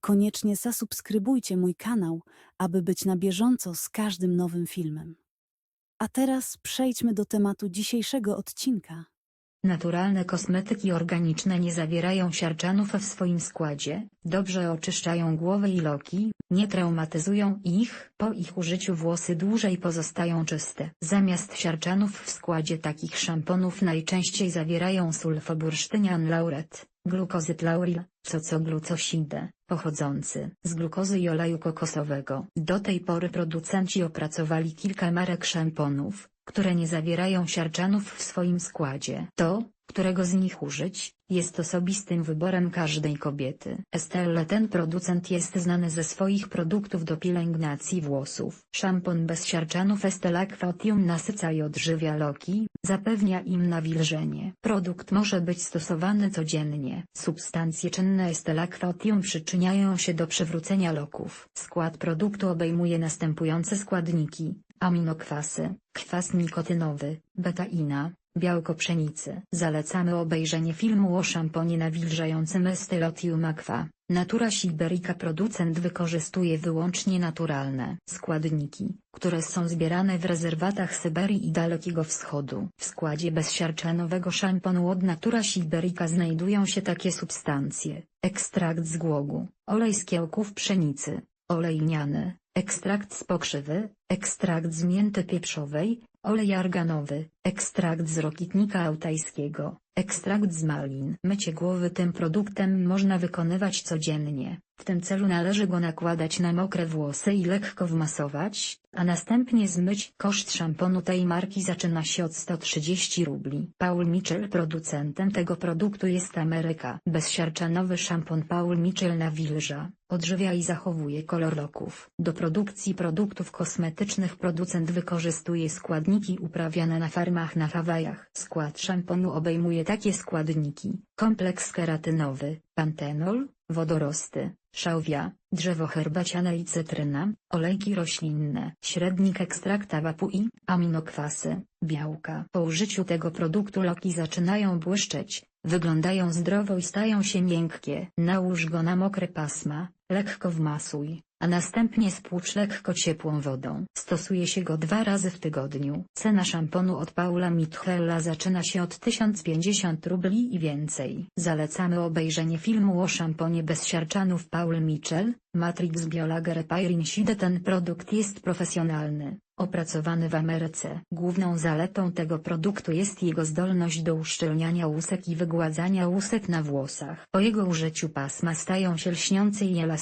koniecznie zasubskrybujcie mój kanał, aby być na bieżąco z każdym nowym filmem. A teraz przejdźmy do tematu dzisiejszego odcinka. Naturalne kosmetyki organiczne nie zawierają siarczanów w swoim składzie, dobrze oczyszczają głowę i loki, nie traumatyzują ich, po ich użyciu włosy dłużej pozostają czyste. Zamiast siarczanów w składzie takich szamponów najczęściej zawierają sulfobursztynian lauret, glukozyt lauril, cocoglucosidę, pochodzący z glukozy i oleju kokosowego. Do tej pory producenci opracowali kilka marek szamponów, które nie zawierają siarczanów w swoim składzie. To, którego z nich użyć, jest osobistym wyborem każdej kobiety. Estelle ten producent jest znany ze swoich produktów do pielęgnacji włosów. Szampon bez siarczanów Estelle Aquatium nasyca i odżywia loki, zapewnia im nawilżenie. Produkt może być stosowany codziennie. Substancje czynne Estelle Aquatium przyczyniają się do przywrócenia loków. Skład produktu obejmuje następujące składniki. Aminokwasy, kwas nikotynowy, betaina, białko pszenicy. Zalecamy obejrzenie filmu o szamponie nawilżającym Estelotium Aqua. Natura Siberica producent wykorzystuje wyłącznie naturalne składniki, które są zbierane w rezerwatach Syberii i Dalekiego Wschodu. W składzie bezsiarczanowego szamponu od Natura Siberica znajdują się takie substancje. Ekstrakt z głogu, olej z kiełków pszenicy, olej lniany, ekstrakt z pokrzywy, ekstrakt z mięty pieprzowej, olej arganowy, ekstrakt z rokitnika altajskiego, ekstrakt z malin. Mycie głowy tym produktem można wykonywać codziennie. W tym celu należy go nakładać na mokre włosy i lekko wmasować, a następnie zmyć. Koszt szamponu tej marki zaczyna się od 130 rubli. Paul Mitchell producentem tego produktu jest Ameryka. Bezsiarczanowy szampon Paul Mitchell nawilża, odżywia i zachowuje kolor loków. Do produkcji produktów kosmetycznych producent wykorzystuje składniki uprawiane na farmach na Hawajach. Skład szamponu obejmuje takie składniki. Kompleks keratynowy, pantenol, wodorosty, szałwia, drzewo herbaciane i cytryna, olejki roślinne, średnik ekstrakta wapui, aminokwasy, białka. Po użyciu tego produktu loki zaczynają błyszczeć, wyglądają zdrowo i stają się miękkie. Nałóż go na mokre pasma, lekko wmasuj, a następnie spłucz lekko ciepłą wodą. Stosuje się go dwa razy w tygodniu. Cena szamponu od Paula Mitchella zaczyna się od 1050 rubli i więcej. Zalecamy obejrzenie filmu o szamponie bez siarczanów Paul Mitchell, Matrix Biolager Repairing Side. Ten produkt jest profesjonalny, opracowany w Ameryce. Główną zaletą tego produktu jest jego zdolność do uszczelniania łusek i wygładzania łusek na włosach. Po jego użyciu pasma stają się lśniące i elastyczne.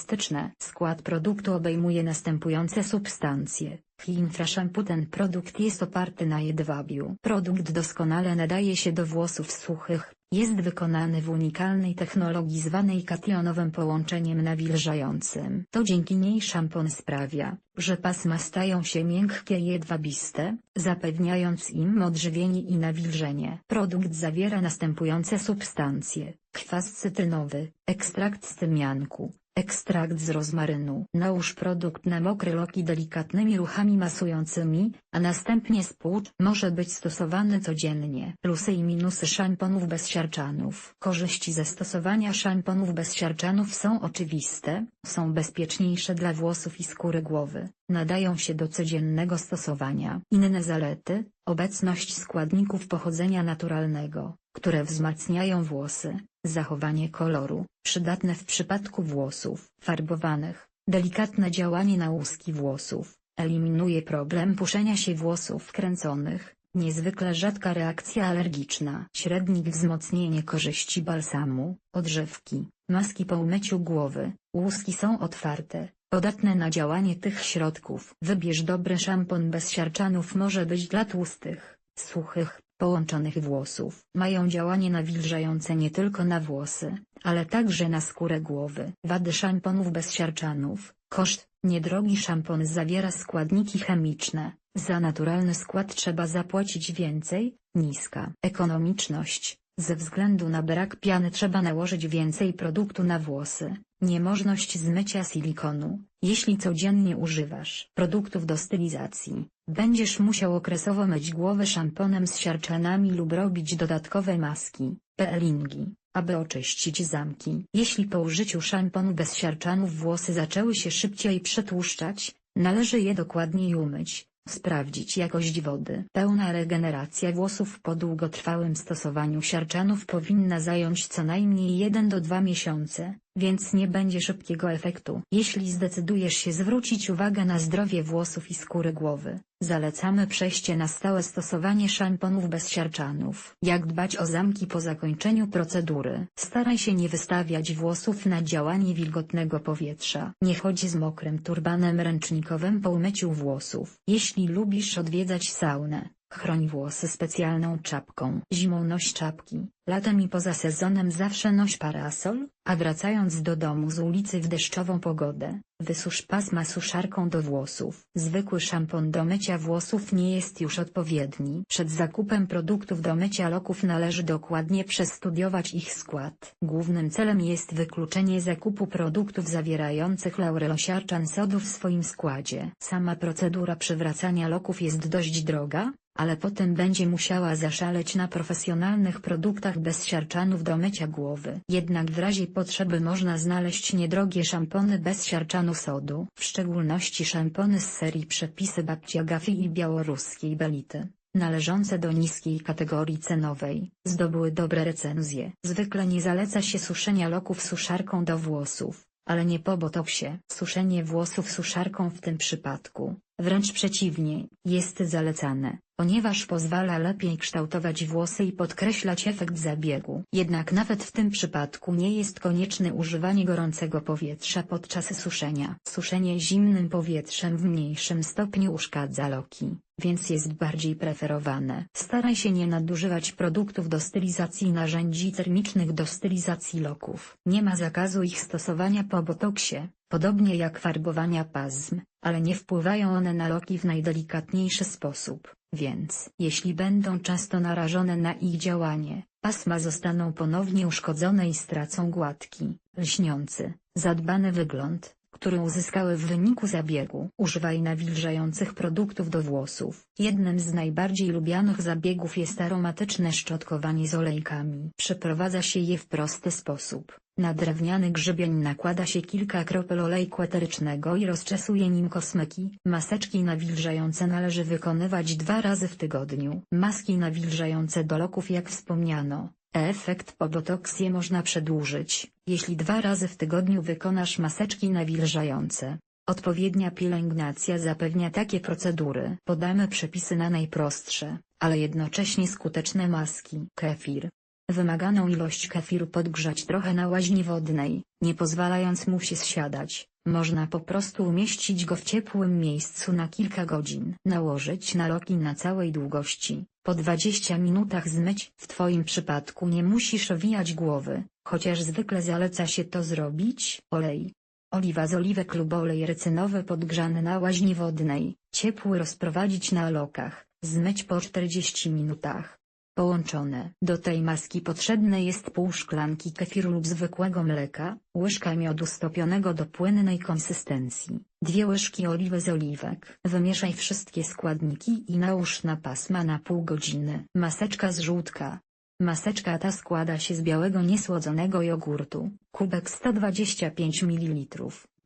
Skład produktu obejmuje następujące substancje. Infrashampoo Ten produkt jest oparty na jedwabiu. Produkt doskonale nadaje się do włosów suchych, jest wykonany w unikalnej technologii zwanej kationowym połączeniem nawilżającym. To dzięki niej szampon sprawia, że pasma stają się miękkie i jedwabiste, zapewniając im odżywienie i nawilżenie. Produkt zawiera następujące substancje. Kwas cytrynowy, ekstrakt z tymianku, ekstrakt z rozmarynu. Nałóż produkt na mokre loki delikatnymi ruchami masującymi, a następnie spłucz. Może być stosowany codziennie. Plusy i minusy szamponów bez siarczanów. Korzyści ze stosowania szamponów bez siarczanów są oczywiste, są bezpieczniejsze dla włosów i skóry głowy, nadają się do codziennego stosowania. Inne zalety, obecność składników pochodzenia naturalnego, które wzmacniają włosy, zachowanie koloru, przydatne w przypadku włosów farbowanych, delikatne działanie na łuski włosów, eliminuje problem puszenia się włosów kręconych, niezwykle rzadka reakcja alergiczna. Średnik wzmocnienie korzyści balsamu, odżywki, maski po umyciu głowy, łuski są otwarte, podatne na działanie tych środków. Wybierz dobry szampon bez siarczanów może być dla tłustych, suchych, połączonych włosów. Mają działanie nawilżające nie tylko na włosy, ale także na skórę głowy. Wady szamponów bez siarczanów, koszt, Niedrogi szampon zawiera składniki chemiczne. Za naturalny skład trzeba zapłacić więcej. Niska ekonomiczność. Ze względu na brak piany trzeba nałożyć więcej produktu na włosy. Niemożność zmycia silikonu. Jeśli codziennie używasz produktów do stylizacji, będziesz musiał okresowo myć głowę szamponem z siarczanami lub robić dodatkowe maski, peelingi, aby oczyścić zamki. Jeśli po użyciu szamponu bez siarczanów włosy zaczęły się szybciej przetłuszczać, należy je dokładniej umyć. Sprawdzić jakość wody. Pełna regeneracja włosów po długotrwałym stosowaniu siarczanów powinna zająć co najmniej 1 do 2 miesiące, więc nie będzie szybkiego efektu. Jeśli zdecydujesz się zwrócić uwagę na zdrowie włosów i skóry głowy, zalecamy przejście na stałe stosowanie szamponów bez siarczanów. Jak dbać o zamki po zakończeniu procedury? Staraj się nie wystawiać włosów na działanie wilgotnego powietrza. Nie chodź z mokrym turbanem ręcznikowym po umyciu włosów. Jeśli lubisz odwiedzać saunę, Chroń włosy specjalną czapką. Zimą noś czapki, latem i poza sezonem zawsze noś parasol, a wracając do domu z ulicy w deszczową pogodę, wysusz pasma suszarką do włosów. Zwykły szampon do mycia włosów nie jest już odpowiedni. Przed zakupem produktów do mycia loków należy dokładnie przestudiować ich skład. Głównym celem jest wykluczenie zakupu produktów zawierających laurelosiarczan sodu w swoim składzie. Sama procedura przywracania loków jest dość droga, ale potem będzie musiała zaszaleć na profesjonalnych produktach bez siarczanów do mycia głowy. Jednak w razie potrzeby można znaleźć niedrogie szampony bez siarczanu sodu, w szczególności szampony z serii Przepisy Babcia Gafi i białoruskiej Belity, należące do niskiej kategorii cenowej, zdobyły dobre recenzje. Zwykle nie zaleca się suszenia loków suszarką do włosów, ale nie po botoksie. Suszenie włosów suszarką w tym przypadku, wręcz przeciwnie, jest zalecane ponieważ pozwala lepiej kształtować włosy i podkreślać efekt zabiegu. Jednak nawet w tym przypadku nie jest konieczne używanie gorącego powietrza podczas suszenia. Suszenie zimnym powietrzem w mniejszym stopniu uszkadza loki, więc jest bardziej preferowane. Staraj się nie nadużywać produktów do stylizacji i narzędzi termicznych do stylizacji loków. Nie ma zakazu ich stosowania po botoksie, podobnie jak farbowania pasm, ale nie wpływają one na loki w najdelikatniejszy sposób. Więc jeśli będą często narażone na ich działanie, pasma zostaną ponownie uszkodzone i stracą gładki, lśniący, zadbany wygląd, który uzyskały w wyniku zabiegu. Używaj nawilżających produktów do włosów. Jednym z najbardziej lubianych zabiegów jest aromatyczne szczotkowanie z olejkami. Przeprowadza się je w prosty sposób. Na drewniany grzebień nakłada się kilka kropel olejku eterycznego i rozczesuje nim kosmyki. Maseczki nawilżające należy wykonywać dwa razy w tygodniu. Maski nawilżające do loków jak wspomniano. Efekt po botoksie można przedłużyć, jeśli dwa razy w tygodniu wykonasz maseczki nawilżające. Odpowiednia pielęgnacja zapewnia takie procedury. Podamy przepisy na najprostsze, ale jednocześnie skuteczne maski. Kefir. Wymaganą ilość kefiru podgrzać trochę na łaźni wodnej, nie pozwalając mu się zsiadać. Można po prostu umieścić go w ciepłym miejscu na kilka godzin. Nałożyć na loki na całej długości. Po 20 minutach zmyć. W Twoim przypadku nie musisz owijać głowy, chociaż zwykle zaleca się to zrobić. Olej. Oliwa z oliwek lub olej rycynowy podgrzany na łaźni wodnej, ciepły rozprowadzić na lokach, zmyć po 40 minutach. Połączone. Do tej maski potrzebne jest pół szklanki kefiru lub zwykłego mleka, łyżka miodu stopionego do płynnej konsystencji, dwie łyżki oliwy z oliwek. Wymieszaj wszystkie składniki i nałóż na pasma na pół godziny. Maseczka z żółtka. Maseczka ta składa się z białego niesłodzonego jogurtu, kubek 125 ml,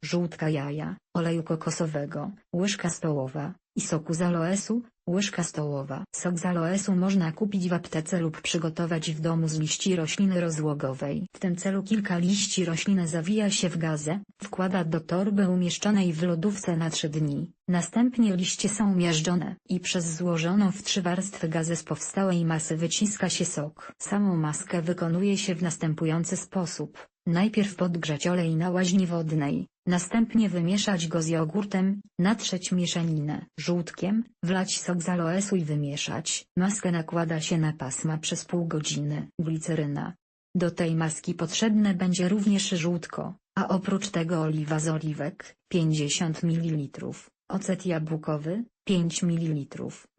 żółtka jaja, oleju kokosowego, łyżka stołowa, i soku z aloesu, łyżka stołowa. Sok z aloesu można kupić w aptece lub przygotować w domu z liści rośliny rozłogowej. W tym celu kilka liści rośliny zawija się w gazę, wkłada do torby umieszczonej w lodówce na 3 dni. Następnie liście są miażdżone i przez złożoną w trzy warstwy gazę z powstałej masy wyciska się sok. Samą maskę wykonuje się w następujący sposób. Najpierw podgrzać olej na łaźni wodnej, następnie wymieszać go z jogurtem, natrzeć mieszaninę żółtkiem, wlać sok z aloesu i wymieszać. Maskę nakłada się na pasma przez pół godziny. Gliceryna. Do tej maski potrzebne będzie również żółtko, a oprócz tego oliwa z oliwek 50 ml, ocet jabłkowy 5 ml,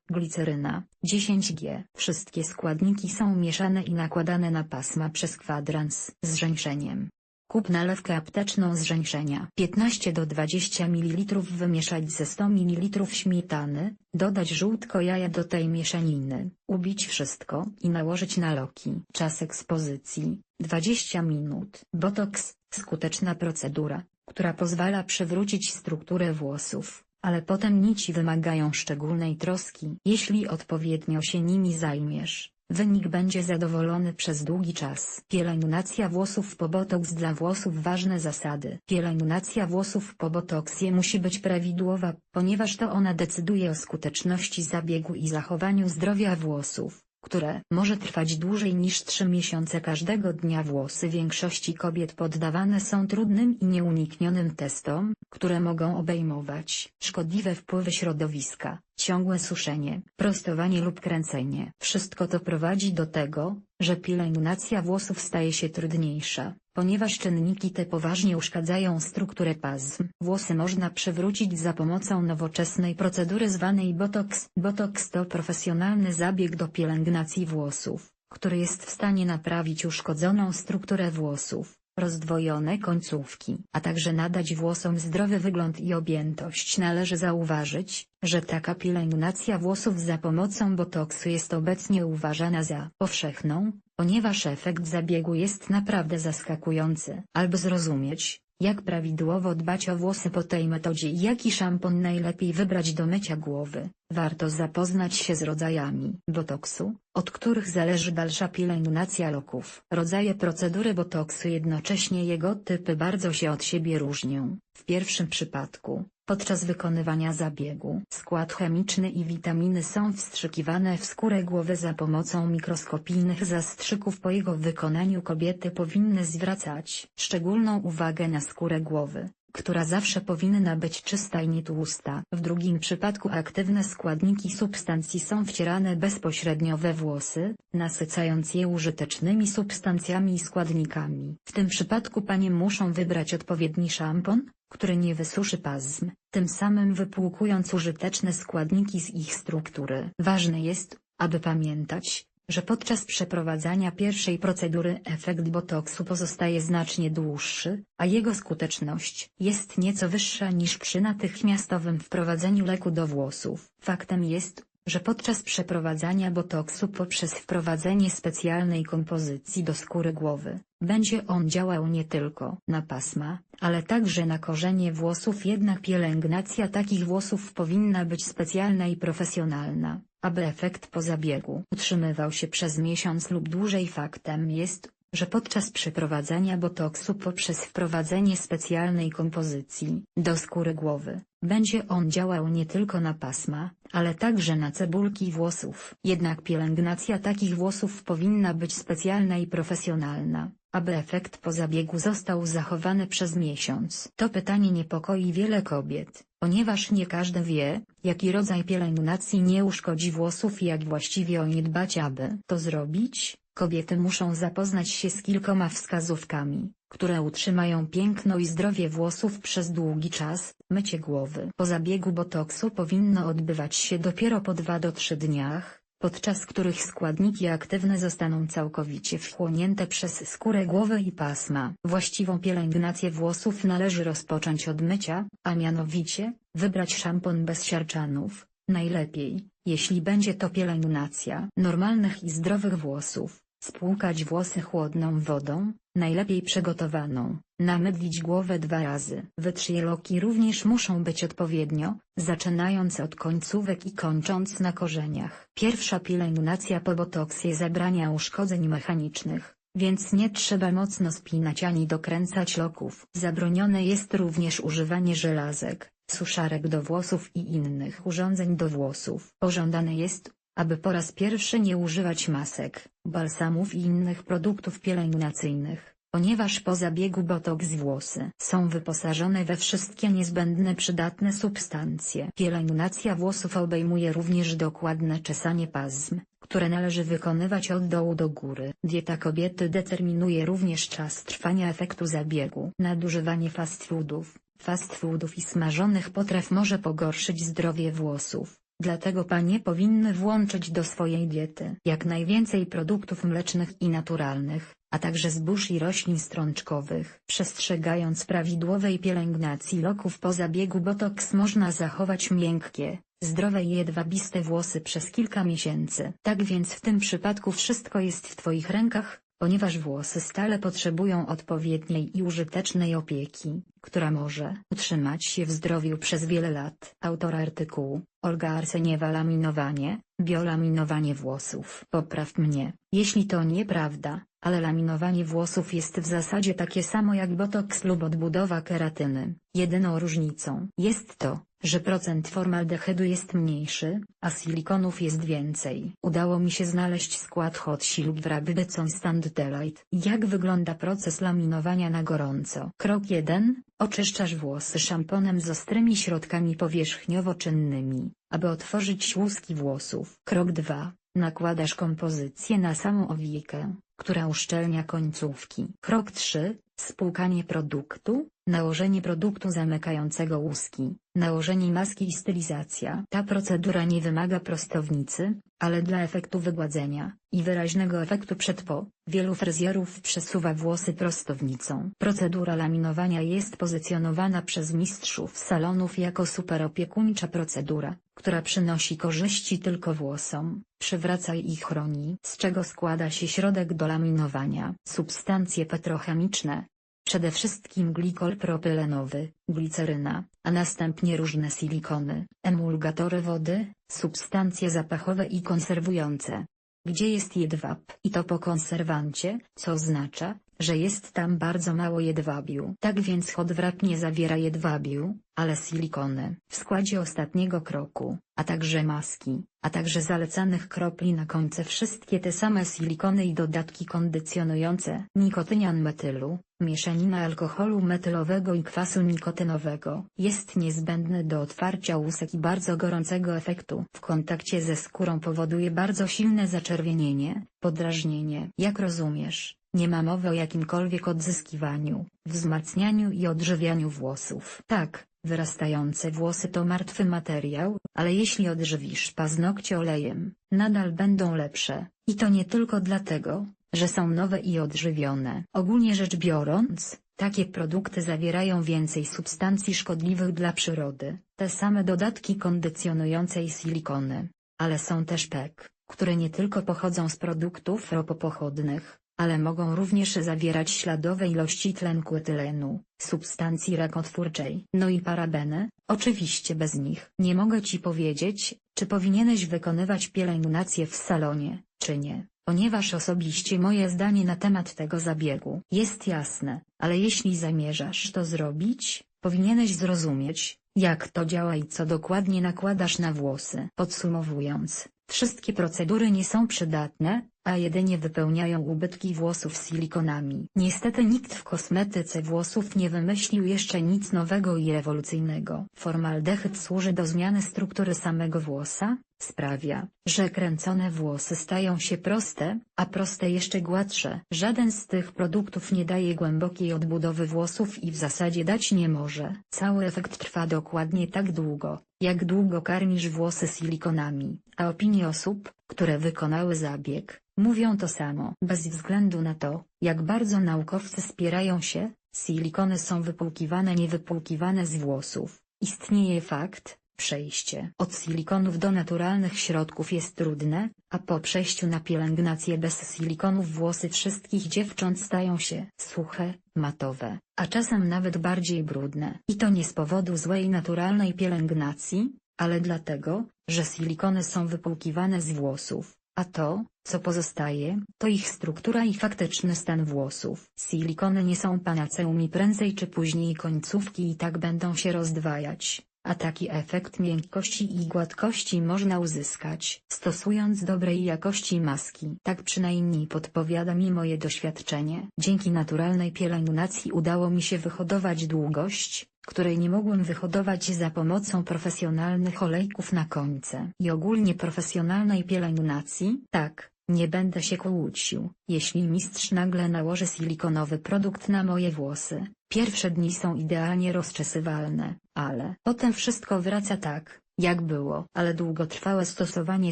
gliceryna 10G. Wszystkie składniki są mieszane i nakładane na pasma przez kwadrans z żeńszeniem. Kup nalewkę apteczną z żeńszenia. 15 do 20 ml wymieszać ze 100 ml śmietany, dodać żółtko jaja do tej mieszaniny, ubić wszystko i nałożyć na loki. Czas ekspozycji 20 minut. Botox, skuteczna procedura, która pozwala przywrócić strukturę włosów, ale potem nici wymagają szczególnej troski. Jeśli odpowiednio się nimi zajmiesz, Wynik będzie zadowolony przez długi czas. Pielęgnacja włosów po botoks dla włosów Ważne zasady. Pielęgnacja włosów po botoksie musi być prawidłowa, ponieważ to ona decyduje o skuteczności zabiegu i zachowaniu zdrowia włosów, które może trwać dłużej niż 3 miesiące każdego dnia. Włosy większości kobiet poddawane są trudnym i nieuniknionym testom, które mogą obejmować szkodliwe wpływy środowiska, ciągłe suszenie, prostowanie lub kręcenie. Wszystko to prowadzi do tego, że pielęgnacja włosów staje się trudniejsza, ponieważ czynniki te poważnie uszkadzają strukturę pasm. Włosy można przywrócić za pomocą nowoczesnej procedury zwanej Botox. Botox to profesjonalny zabieg do pielęgnacji włosów, który jest w stanie naprawić uszkodzoną strukturę włosów rozdwojone końcówki, a także nadać włosom zdrowy wygląd i objętość. Należy zauważyć, że taka pielęgnacja włosów za pomocą botoksu jest obecnie uważana za powszechną, ponieważ efekt zabiegu jest naprawdę zaskakujący. Albo zrozumieć, jak prawidłowo dbać o włosy po tej metodzie i jaki szampon najlepiej wybrać do mycia głowy, warto zapoznać się z rodzajami botoksu, od których zależy dalsza pielęgnacja loków. Rodzaje procedury botoksu jednocześnie jego typy bardzo się od siebie różnią. W pierwszym przypadku, podczas wykonywania zabiegu, skład chemiczny i witaminy są wstrzykiwane w skórę głowy za pomocą mikroskopijnych zastrzyków. Po jego wykonaniu kobiety powinny zwracać szczególną uwagę na skórę głowy która zawsze powinna być czysta i nietłusta. W drugim przypadku aktywne składniki substancji są wcierane bezpośrednio we włosy, nasycając je użytecznymi substancjami i składnikami. W tym przypadku panie muszą wybrać odpowiedni szampon, który nie wysuszy pasm, tym samym wypłukując użyteczne składniki z ich struktury. Ważne jest, aby pamiętać, że podczas przeprowadzania pierwszej procedury efekt botoksu pozostaje znacznie dłuższy, a jego skuteczność jest nieco wyższa niż przy natychmiastowym wprowadzeniu leku do włosów. Faktem jest, że podczas przeprowadzania botoksu poprzez wprowadzenie specjalnej kompozycji do skóry głowy, będzie on działał nie tylko na pasma, ale także na korzenie włosów jednak pielęgnacja takich włosów powinna być specjalna i profesjonalna, aby efekt po zabiegu utrzymywał się przez miesiąc lub dłużej faktem jest, że podczas przeprowadzania botoksu poprzez wprowadzenie specjalnej kompozycji do skóry głowy, będzie on działał nie tylko na pasma, ale także na cebulki włosów. Jednak pielęgnacja takich włosów powinna być specjalna i profesjonalna, aby efekt po zabiegu został zachowany przez miesiąc. To pytanie niepokoi wiele kobiet, ponieważ nie każdy wie, jaki rodzaj pielęgnacji nie uszkodzi włosów i jak właściwie o nie dbać aby to zrobić. Kobiety muszą zapoznać się z kilkoma wskazówkami, które utrzymają piękno i zdrowie włosów przez długi czas. Mycie głowy po zabiegu botoksu powinno odbywać się dopiero po 2 do 3 dniach, podczas których składniki aktywne zostaną całkowicie wchłonięte przez skórę głowy i pasma. Właściwą pielęgnację włosów należy rozpocząć od mycia, a mianowicie, wybrać szampon bez siarczanów, najlepiej, jeśli będzie to pielęgnacja normalnych i zdrowych włosów. Spłukać włosy chłodną wodą, najlepiej przygotowaną, namydlić głowę dwa razy. Wytrzyje loki również muszą być odpowiednio, zaczynając od końcówek i kończąc na korzeniach. Pierwsza pielęgnacja po botoksie zabrania uszkodzeń mechanicznych, więc nie trzeba mocno spinać ani dokręcać loków. Zabronione jest również używanie żelazek, suszarek do włosów i innych urządzeń do włosów. Pożądane jest, aby po raz pierwszy nie używać masek, balsamów i innych produktów pielęgnacyjnych, ponieważ po zabiegu botoks włosy są wyposażone we wszystkie niezbędne przydatne substancje. Pielęgnacja włosów obejmuje również dokładne czesanie pasm, które należy wykonywać od dołu do góry. Dieta kobiety determinuje również czas trwania efektu zabiegu. Nadużywanie fast foodów, fast foodów i smażonych potraw może pogorszyć zdrowie włosów. Dlatego panie powinny włączyć do swojej diety jak najwięcej produktów mlecznych i naturalnych, a także zbóż i roślin strączkowych. Przestrzegając prawidłowej pielęgnacji loków po zabiegu botoks można zachować miękkie, zdrowe i jedwabiste włosy przez kilka miesięcy. Tak więc w tym przypadku wszystko jest w Twoich rękach, ponieważ włosy stale potrzebują odpowiedniej i użytecznej opieki, która może utrzymać się w zdrowiu przez wiele lat. Autor artykułu, Olga Arseniewa Laminowanie, biolaminowanie włosów. Popraw mnie, jeśli to nieprawda, ale laminowanie włosów jest w zasadzie takie samo jak botoks lub odbudowa keratyny. Jedyną różnicą jest to, że procent formaldehydu jest mniejszy, a silikonów jest więcej. Udało mi się znaleźć skład hot silub w Rabibecon Stand Delight. Jak wygląda proces laminowania na gorąco? Krok 1. Oczyszczasz włosy szamponem z ostrymi środkami powierzchniowo-czynnymi, aby otworzyć łuski włosów. Krok 2. Nakładasz kompozycję na samą owijkę, która uszczelnia końcówki. Krok 3. Spłukanie produktu, nałożenie produktu zamykającego łuski, nałożenie maski i stylizacja. Ta procedura nie wymaga prostownicy, ale dla efektu wygładzenia i wyraźnego efektu przed po, wielu fryzjerów przesuwa włosy prostownicą. Procedura laminowania jest pozycjonowana przez mistrzów salonów jako superopiekuńcza procedura, która przynosi korzyści tylko włosom, przywraca i chroni. Z czego składa się środek do laminowania? Substancje petrochemiczne, Przede wszystkim glikol propylenowy, gliceryna, a następnie różne silikony, emulgatory wody, substancje zapachowe i konserwujące. Gdzie jest jedwab? I to po konserwancie, co oznacza, że jest tam bardzo mało jedwabiu. Tak więc hot wrap nie zawiera jedwabiu, ale silikony. W składzie ostatniego kroku, a także maski, a także zalecanych kropli na końce wszystkie te same silikony i dodatki kondycjonujące. Nikotynian metylu, mieszanina alkoholu metylowego i kwasu nikotynowego, jest niezbędny do otwarcia łusek i bardzo gorącego efektu. W kontakcie ze skórą powoduje bardzo silne zaczerwienienie, podrażnienie. Jak rozumiesz, nie ma mowy o jakimkolwiek odzyskiwaniu, wzmacnianiu i odżywianiu włosów. Tak, wyrastające włosy to martwy materiał, ale jeśli odżywisz paznokcie olejem, nadal będą lepsze. I to nie tylko dlatego, że są nowe i odżywione. Ogólnie rzecz biorąc, takie produkty zawierają więcej substancji szkodliwych dla przyrody, te same dodatki kondycjonujące i silikony. Ale są też PEK, które nie tylko pochodzą z produktów ropopochodnych, ale mogą również zawierać śladowe ilości tlenku etylenu, substancji rakotwórczej. No i parabeny, oczywiście bez nich. Nie mogę ci powiedzieć, czy powinieneś wykonywać pielęgnację w salonie, czy nie, ponieważ osobiście moje zdanie na temat tego zabiegu jest jasne, ale jeśli zamierzasz to zrobić, powinieneś zrozumieć, jak to działa i co dokładnie nakładasz na włosy. Podsumowując, wszystkie procedury nie są przydatne, a jedynie wypełniają ubytki włosów silikonami. Niestety nikt w kosmetyce włosów nie wymyślił jeszcze nic nowego i rewolucyjnego. Formaldehyd służy do zmiany struktury samego włosa, sprawia, że kręcone włosy stają się proste, a proste jeszcze gładsze. Żaden z tych produktów nie daje głębokiej odbudowy włosów i w zasadzie dać nie może. Cały efekt trwa dokładnie tak długo, jak długo karmisz włosy silikonami, a opinie osób, które wykonały zabieg, mówią to samo. Bez względu na to, jak bardzo naukowcy spierają się, silikony są wypłukiwane niewypłukiwane z włosów. Istnieje fakt, Przejście od silikonów do naturalnych środków jest trudne, a po przejściu na pielęgnację bez silikonów włosy wszystkich dziewcząt stają się suche, matowe, a czasem nawet bardziej brudne. I to nie z powodu złej naturalnej pielęgnacji, ale dlatego, że silikony są wypłukiwane z włosów, a to, co pozostaje, to ich struktura i faktyczny stan włosów. Silikony nie są panaceum i prędzej czy później końcówki i tak będą się rozdwajać a taki efekt miękkości i gładkości można uzyskać stosując dobrej jakości maski. Tak przynajmniej podpowiada mi moje doświadczenie. Dzięki naturalnej pielęgnacji udało mi się wyhodować długość, której nie mogłem wyhodować za pomocą profesjonalnych olejków na końce i ogólnie profesjonalnej pielęgnacji? Tak, nie będę się kłócił, jeśli mistrz nagle nałoży silikonowy produkt na moje włosy. Pierwsze dni są idealnie rozczesywalne, ale potem wszystko wraca tak, jak było. Ale długotrwałe stosowanie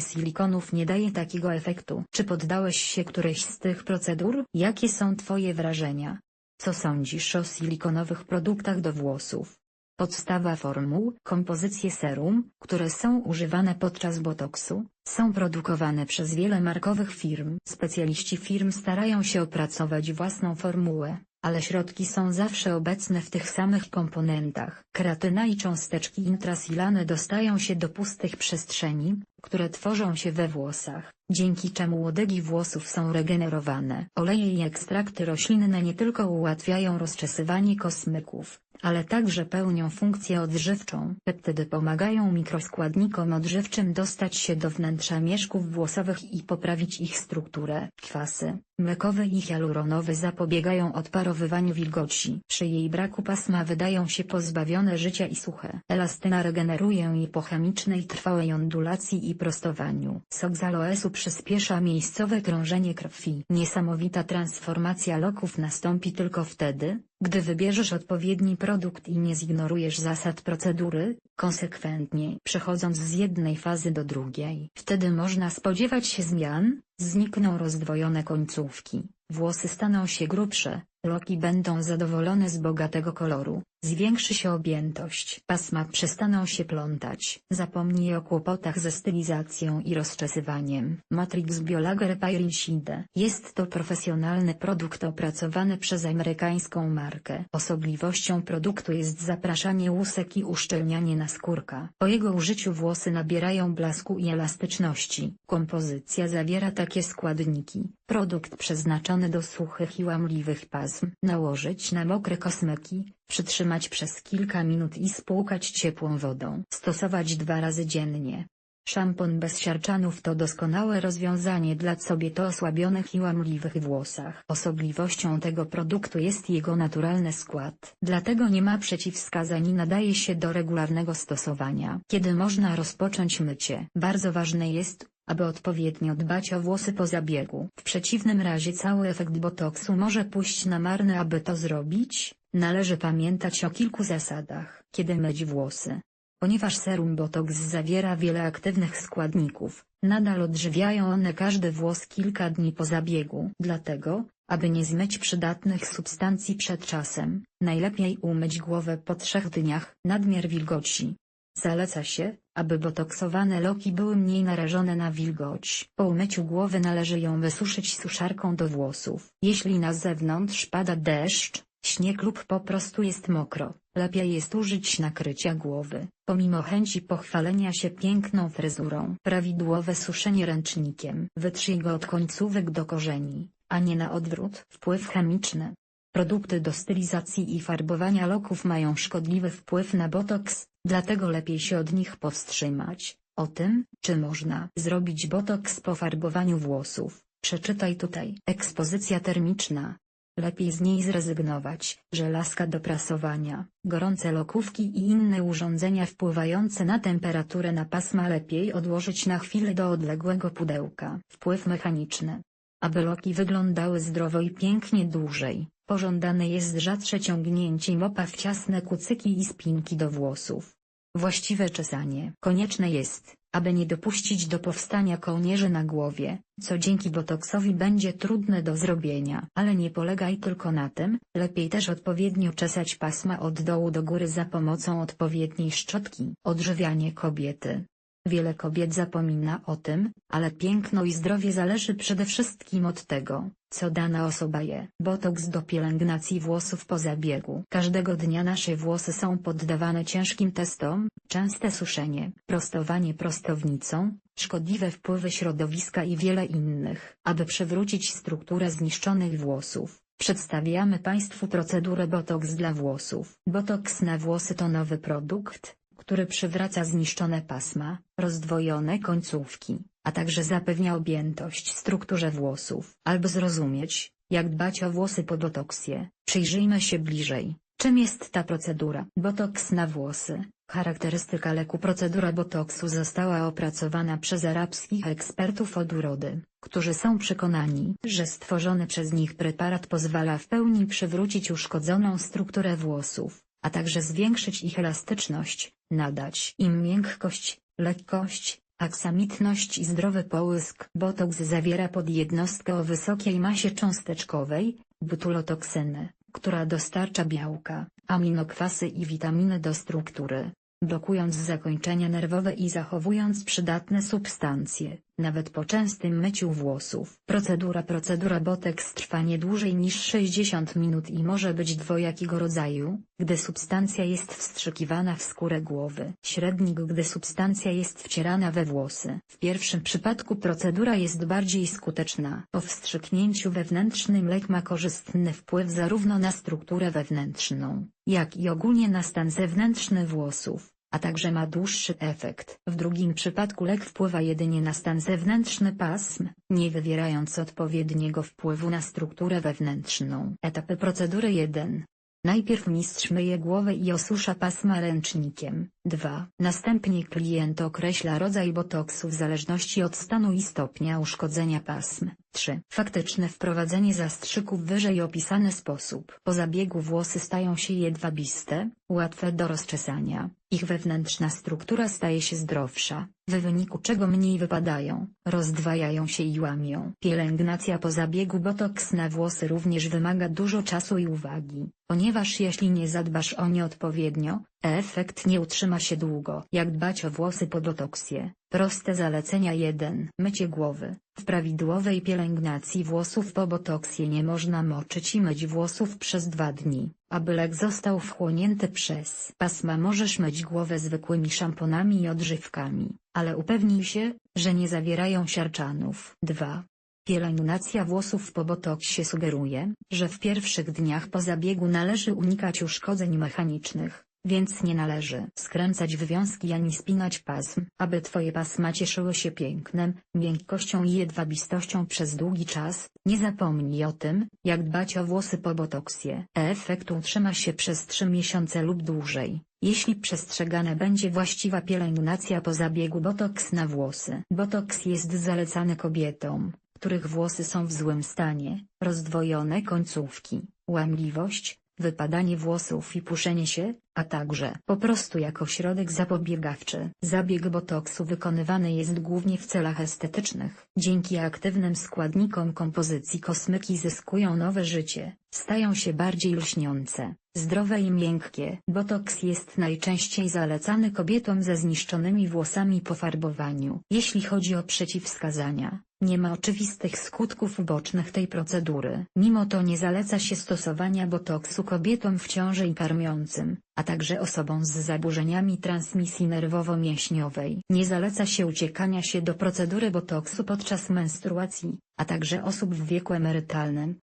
silikonów nie daje takiego efektu. Czy poddałeś się którejś z tych procedur? Jakie są twoje wrażenia? Co sądzisz o silikonowych produktach do włosów? Podstawa formuł, kompozycje serum, które są używane podczas botoksu, są produkowane przez wiele markowych firm. Specjaliści firm starają się opracować własną formułę, ale środki są zawsze obecne w tych samych komponentach. Kreatyna i cząsteczki intrasilane dostają się do pustych przestrzeni, które tworzą się we włosach, dzięki czemu łodygi włosów są regenerowane. Oleje i ekstrakty roślinne nie tylko ułatwiają rozczesywanie kosmyków, ale także pełnią funkcję odżywczą. Peptydy pomagają mikroskładnikom odżywczym dostać się do wnętrza mieszków włosowych i poprawić ich strukturę. Kwasy, mlekowe i hialuronowe zapobiegają odparowywaniu wilgoci. Przy jej braku pasma wydają się pozbawione życia i suche. Elastyna regeneruje je po chemicznej trwałej ondulacji i prostowaniu. Sok z aloesu przyspiesza miejscowe krążenie krwi. Niesamowita transformacja loków nastąpi tylko wtedy, gdy wybierzesz odpowiedni produkt i nie zignorujesz zasad procedury, konsekwentnie przechodząc z jednej fazy do drugiej. Wtedy można spodziewać się zmian, znikną rozdwojone końcówki, włosy staną się grubsze, loki będą zadowolone z bogatego koloru, zwiększy się objętość. Pasma przestaną się plątać. Zapomnij o kłopotach ze stylizacją i rozczesywaniem. Matrix Biolager Pyricide Jest to profesjonalny produkt opracowany przez amerykańską markę. Osobliwością produktu jest zapraszanie łusek i uszczelnianie naskórka. Po jego użyciu włosy nabierają blasku i elastyczności. Kompozycja zawiera takie składniki. Produkt przeznaczony do suchych i łamliwych pasm. Nałożyć na mokre kosmyki, przytrzymać przez kilka minut i spłukać ciepłą wodą. Stosować dwa razy dziennie. Szampon bez siarczanów to doskonałe rozwiązanie dla kobiet o osłabionych i łamliwych włosach. Osobliwością tego produktu jest jego naturalny skład. Dlatego nie ma przeciwwskazań i nadaje się do regularnego stosowania. Kiedy można rozpocząć mycie? Bardzo ważne jest, aby odpowiednio dbać o włosy po zabiegu. W przeciwnym razie cały efekt botoksu może pójść na marne. Aby to zrobić, należy pamiętać o kilku zasadach. Kiedy myć włosy? Ponieważ serum botox zawiera wiele aktywnych składników, nadal odżywiają one każdy włos kilka dni po zabiegu. Dlatego, aby nie zmyć przydatnych substancji przed czasem, najlepiej umyć głowę po trzech dniach. Nadmiar wilgoci. Zaleca się, aby botoksowane loki były mniej narażone na wilgoć. Po umyciu głowy należy ją wysuszyć suszarką do włosów. Jeśli na zewnątrz pada deszcz, śnieg lub po prostu jest mokro, lepiej jest użyć nakrycia głowy, pomimo chęci pochwalenia się piękną fryzurą. Prawidłowe suszenie ręcznikiem. Wytrzyj go od końcówek do korzeni, a nie na odwrót. Wpływ chemiczny. Produkty do stylizacji i farbowania loków mają szkodliwy wpływ na botoks, dlatego lepiej się od nich powstrzymać. O tym, czy można zrobić botoks po farbowaniu włosów, przeczytaj tutaj. Ekspozycja termiczna. Lepiej z niej zrezygnować. Żelazka do prasowania, gorące lokówki i inne urządzenia wpływające na temperaturę na pasma lepiej odłożyć na chwilę do odległego pudełka. Wpływ mechaniczny. Aby loki wyglądały zdrowo i pięknie dłużej, pożądane jest rzadsze ciągnięcie mopa w ciasne kucyki i spinki do włosów. Właściwe czesanie. Konieczne jest, aby nie dopuścić do powstania kołnierzy na głowie, co dzięki botoksowi będzie trudne do zrobienia. Ale nie polegaj tylko na tym, lepiej też odpowiednio czesać pasma od dołu do góry za pomocą odpowiedniej szczotki. Odżywianie kobiety. Wiele kobiet zapomina o tym, ale piękno i zdrowie zależy przede wszystkim od tego, co dana osoba je. Botoks do pielęgnacji włosów po zabiegu. Każdego dnia nasze włosy są poddawane ciężkim testom, częste suszenie, prostowanie prostownicą, szkodliwe wpływy środowiska i wiele innych. Aby przywrócić strukturę zniszczonych włosów, przedstawiamy Państwu procedurę Botox dla włosów. Botox na włosy to nowy produkt, który przywraca zniszczone pasma, rozdwojone końcówki, a także zapewnia objętość strukturze włosów. Aby zrozumieć, jak dbać o włosy po botoksie, przyjrzyjmy się bliżej. Czym jest ta procedura? Botoks na włosy. Charakterystyka leku Procedura botoksu została opracowana przez arabskich ekspertów od urody, którzy są przekonani, że stworzony przez nich preparat pozwala w pełni przywrócić uszkodzoną strukturę włosów, a także zwiększyć ich elastyczność, nadać im miękkość, lekkość, aksamitność i zdrowy połysk. Botoks zawiera podjednostkę o wysokiej masie cząsteczkowej, butulotoksynę, która dostarcza białka, aminokwasy i witaminy do struktury, blokując zakończenia nerwowe i zachowując przydatne substancje, nawet po częstym myciu włosów. Procedura Procedura Botox trwa nie dłużej niż 60 minut i może być dwojakiego rodzaju, gdy substancja jest wstrzykiwana w skórę głowy. Średnik gdy substancja jest wcierana we włosy. W pierwszym przypadku procedura jest bardziej skuteczna. Po wstrzyknięciu wewnętrznym lek ma korzystny wpływ zarówno na strukturę wewnętrzną, jak i ogólnie na stan zewnętrzny włosów a także ma dłuższy efekt. W drugim przypadku lek wpływa jedynie na stan zewnętrzny pasm, nie wywierając odpowiedniego wpływu na strukturę wewnętrzną. Etapy procedury 1. Najpierw mistrz myje głowę i osusza pasma ręcznikiem. 2. Następnie klient określa rodzaj botoksu w zależności od stanu i stopnia uszkodzenia pasm. 3. Faktyczne wprowadzenie zastrzyków wyżej opisany sposób. Po zabiegu włosy stają się jedwabiste, łatwe do rozczesania. Ich wewnętrzna struktura staje się zdrowsza, w wyniku czego mniej wypadają, rozdwajają się i łamią. Pielęgnacja po zabiegu botoks na włosy również wymaga dużo czasu i uwagi, ponieważ jeśli nie zadbasz o nie odpowiednio, efekt nie utrzyma się długo. Jak dbać o włosy po botoksie? Proste zalecenia 1. Mycie głowy. W prawidłowej pielęgnacji włosów po botoksie nie można moczyć i myć włosów przez dwa dni, aby lek został wchłonięty przez pasma. Możesz myć głowę zwykłymi szamponami i odżywkami, ale upewnij się, że nie zawierają siarczanów. 2. Pielęgnacja włosów po botoksie sugeruje, że w pierwszych dniach po zabiegu należy unikać uszkodzeń mechanicznych, więc nie należy skręcać wywiązki ani spinać pasm, aby twoje pasma cieszyły się pięknem, miękkością i jedwabistością przez długi czas. Nie zapomnij o tym, jak dbać o włosy po botoksie. Efekt utrzyma się przez 3 miesiące lub dłużej. Jeśli przestrzegana będzie właściwa pielęgnacja po zabiegu botoks na włosy. Botoks jest zalecany kobietom, których włosy są w złym stanie, rozdwojone końcówki, łamliwość, wypadanie włosów i puszenie się, a także po prostu jako środek zapobiegawczy. Zabieg botoksu wykonywany jest głównie w celach estetycznych. Dzięki aktywnym składnikom kompozycji kosmyki zyskują nowe życie, stają się bardziej lśniące, zdrowe i miękkie. Botoks jest najczęściej zalecany kobietom ze zniszczonymi włosami po farbowaniu. Jeśli chodzi o przeciwwskazania, nie ma oczywistych skutków ubocznych tej procedury. Mimo to nie zaleca się stosowania botoksu kobietom w ciąży i karmiącym, a także osobom z zaburzeniami transmisji nerwowo-mięśniowej. Nie zaleca się uciekania się do procedury botoksu podczas menstruacji, a także osób w wieku emerytalnym,